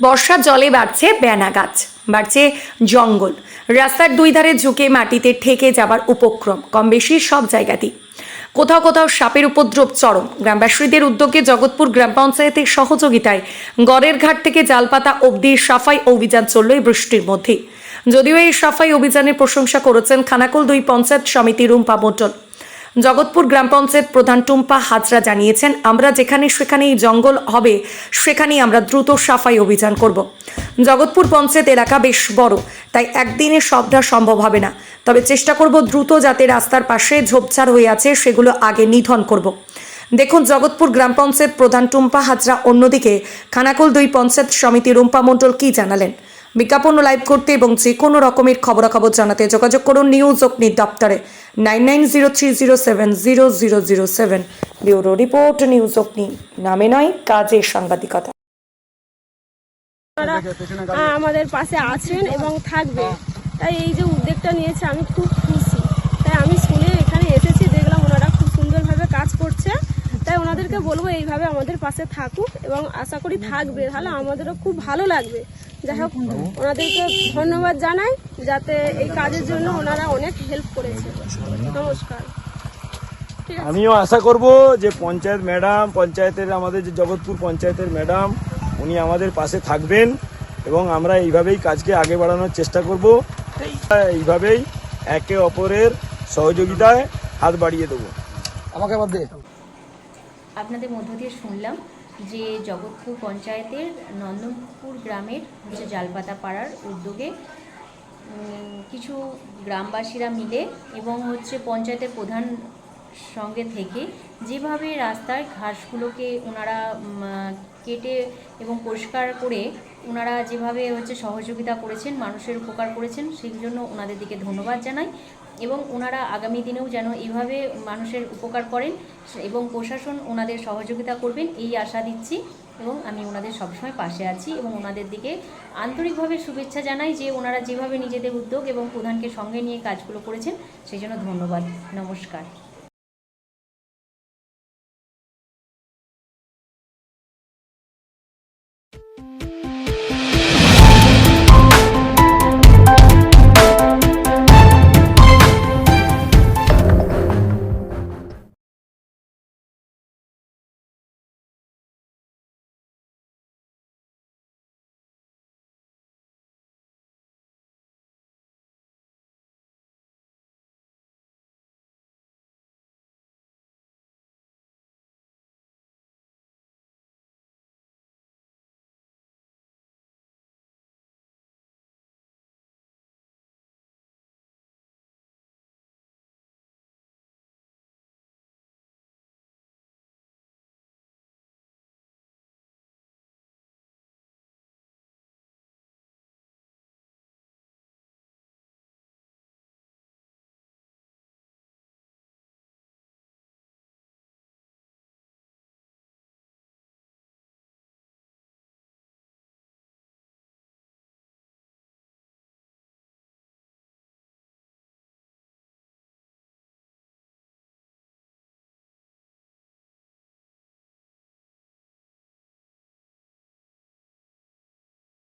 বর্ষার জলে বাড়ছে বেনা গাছ, বাড়ছে জঙ্গল। রাস্তার দুই ধারে ঝুঁকে মাটিতে ঠেকে যাবার উপক্রম, কম বেশি সব জায়গাতেই। কোথাও কোথাও সাপের উপদ্রব চরম, গ্রামবাসীদের উদ্যোগে জগৎপুর গ্রাম পঞ্চায়েতের সহযোগিতায় গড়ের ঘাট থেকে জালপাতা অবধি সাফাই অভিযান চলল এই বৃষ্টির মধ্যে যদিও এই সাফাই অভিযানের প্রশংসা করেছেন খানাকুল দুই পঞ্চায়েত সমিতি রুম্পা মণ্ডল। জগৎপুর গ্রাম পঞ্চায়েত প্রধান টুম্পা হাজরা জানিয়েছেন, আমরা যেখানে সেখানেই জঙ্গল হবে, সেখানেই আমরা দ্রুত সাফাই অভিযান করব। জগৎপুর পঞ্চায়েত এলাকা বেশ বড়, তাই একদিনে সবটা সম্ভব হবে না। তবে চেষ্টা করব দ্রুত যাতে রাস্তার পাশে ঝোপঝাড় হয়ে আছে, সেগুলো আগে নিধন করব। দেখুন, জগৎপুর গ্রাম পঞ্চায়েত প্রধান টুম্পা হাজরা অন্যদিকে, খানাকুল দুই পঞ্চায়েত সমিতি রুম্পা মণ্ডল কী জানালেন? বিজ্ঞাপন লাইভ করতে এবং যে কোনো রকমের খবরাখবর জানাতে যোগাযোগ করুন নিউজ অগ্নি দপ্তরে। নাইন নাইন রিপোর্ট, নিউজ অগ্নি। নামে নয় কাজে সাংবাদিকতা। আমাদের পাশে আছেন এবং থাকবে। তাই এই যে উদ্যোগটা নিয়েছে, আমি খুব খুশি। তাই আমি শুনে এখানে এসেছি, দেখলাম ওনারা খুব সুন্দরভাবে কাজ করছে। তাই ওনাদেরকে বলব, এইভাবে আমাদের পাশে থাকুক এবং আশা করি থাকবে। তাহলে আমাদেরও খুব ভালো লাগবে। যাই হোক ওনাদেরকে ধন্যবাদ জানাই যাতে এই কাজের জন্য ওনারা অনেক হেল্প করেছে। নমস্কার। আমিও আশা করব যে পঞ্চায়েত ম্যাডাম পঞ্চায়েতের আমাদের যে জগৎপুর পঞ্চায়েতের ম্যাডাম উনি আমাদের পাশে থাকবেন এবং আমরা এইভাবেই কাজকে আগে বাড়ানোর চেষ্টা করব। এইভাবেই একে অপরের সহযোগিতায় হাত বাড়িয়ে দেবো। আমাকে দে। আপনাদের মধ্য দিয়ে শুনলাম যে জগৎপুর পঞ্চায়েতের নন্দনপুর গ্রামের হচ্ছে জালপাতা পাড়ার উদ্যোগে কিছু গ্রামবাসীরা মিলে এবং হচ্ছে পঞ্চায়েতের প্রধান সঙ্গে থেকে যেভাবে রাস্তার ঘাসগুলোকে ওনারা কেটে এবং পরিষ্কার করে ওনারা যেভাবে হচ্ছে সহযোগিতা করেছেন, মানুষের উপকার করেছেন, সেই জন্য ওনাদের দিকে ধন্যবাদ জানাই এবং ওনারা আগামী দিনেও যেন এইভাবে মানুষের উপকার করেন এবং প্রশাসন ওনাদের সহযোগিতা করবেন, এই আশা দিচ্ছি এবং আমি ওনাদের সবসময় পাশে আছি এবং ওনাদের দিকে আন্তরিকভাবে শুভেচ্ছা জানাই যে ওনারা যেভাবে নিজেদের উদ্যোগ এবং প্রধানকে সঙ্গে নিয়ে কাজগুলো করেছেন, সেই জন্য ধন্যবাদ। নমস্কার।